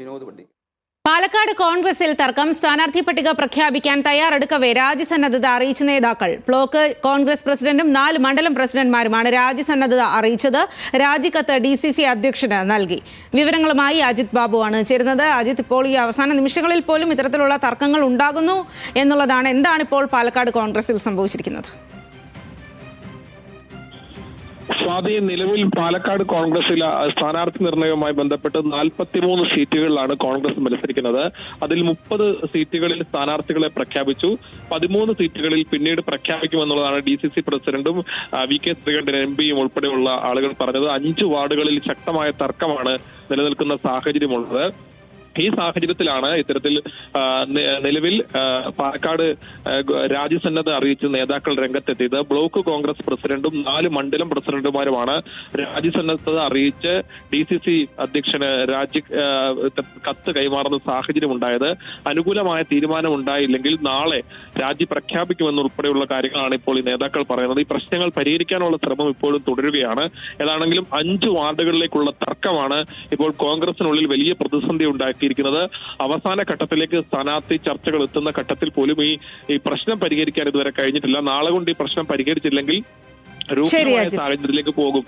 വിനോദ് പണ്ഡിറ്റ്. പാലക്കാട് കോൺഗ്രസിൽ തർക്കം സ്ഥാനാർത്ഥി പട്ടിക പ്രഖ്യാപിക്കാൻ തയ്യാറെടുക്കവേ രാജ്യസന്നദ്ധത അറിയിച്ച നേതാക്കൾ. ബ്ലോക്ക് കോൺഗ്രസ് പ്രസിഡന്റും നാല് മണ്ഡലം പ്രസിഡന്റുമാരുമാണ് രാജ്യസന്നദ്ധത അറിയിച്ചത്. രാജിക്കത്ത് ഡി സി സി അധ്യക്ഷന് നൽകി. വിവരങ്ങളുമായി അജിത് ബാബുവാണ് ചേരുന്നത്. അജിത് ഇപ്പോൾ ഈ അവസാന നിമിഷങ്ങളിൽ പോലും ഇത്തരത്തിലുള്ള തർക്കങ്ങൾ ഉണ്ടാകുന്നു എന്നുള്ളതാണ് എന്താണ് ഇപ്പോൾ പാലക്കാട് കോൺഗ്രസിൽ സംഭവിച്ചിരിക്കുന്നത്. സ്വാതി നിലവിൽ പാലക്കാട് കോൺഗ്രസിൽ ആ, സ്ഥാനാർത്ഥി നിർണയവുമായി ബന്ധപ്പെട്ട് നാൽപ്പത്തിമൂന്ന് സീറ്റുകളിലാണ് കോൺഗ്രസ് മത്സരിക്കുന്നത്. അതിൽ മുപ്പത് സീറ്റുകളിൽ സ്ഥാനാർത്ഥികളെ പ്രഖ്യാപിച്ചു. പതിമൂന്ന് സീറ്റുകളിൽ പിന്നീട് പ്രഖ്യാപിക്കുമെന്നുള്ളതാണ് ഡി സി സി പ്രസിഡന്റും വി കെ ശ്രീകണ്ഠൻ എം പിയും ഉൾപ്പെടെയുള്ള ആളുകൾ പറഞ്ഞത്. അഞ്ച് വാർഡുകളിൽ ശക്തമായ തർക്കമാണ് നിലനിൽക്കുന്ന സാഹചര്യമുള്ളത്. ഈ സാഹചര്യത്തിലാണ് ഇത്തരത്തിൽ നിലവിൽ പാലക്കാട് രാജ്യസന്നദ്ധ അറിയിച്ച് നേതാക്കൾ രംഗത്തെത്തിയത്. ബ്ലോക്ക് കോൺഗ്രസ് പ്രസിഡന്റും നാല് മണ്ഡലം പ്രസിഡന്റുമാരുമാണ് രാജ്യസന്നദ്ധത അറിയിച്ച് ഡി സി സി അധ്യക്ഷന് രാജ്യ കത്ത് കൈമാറുന്ന സാഹചര്യം ഉണ്ടായത് അനുകൂലമായ തീരുമാനം ഉണ്ടായില്ലെങ്കിൽ നാളെ രാജി പ്രഖ്യാപിക്കുമെന്നുൾപ്പെടെയുള്ള കാര്യങ്ങളാണ് ഇപ്പോൾ ഈ നേതാക്കൾ പറയുന്നത്. ഈ പ്രശ്നങ്ങൾ പരിഹരിക്കാനുള്ള ശ്രമം ഇപ്പോഴും തുടരുകയാണ്. ഏതാണെങ്കിലും അഞ്ച് വാർഡുകളിലേക്കുള്ള തർക്കമാണ് ഇപ്പോൾ കോൺഗ്രസിനുള്ളിൽ വലിയ പ്രതിസന്ധി ഉണ്ടാക്കിയിരിക്കുന്നത് അവസാന ഘട്ടത്തിലേക്ക് സ്ഥാനാർത്ഥി ചർച്ചകൾ എത്തുന്ന ഘട്ടത്തിൽ പോലും ഈ ഈ പ്രശ്നം പരിഹരിക്കാൻ ഇതുവരെ കഴിഞ്ഞിട്ടില്ല. നാളെ കൊണ്ട് ഈ പ്രശ്നം പരിഹരിച്ചില്ലെങ്കിൽ രൂക്ഷമായ. സാഹചര്യത്തിലേക്ക് പോകും.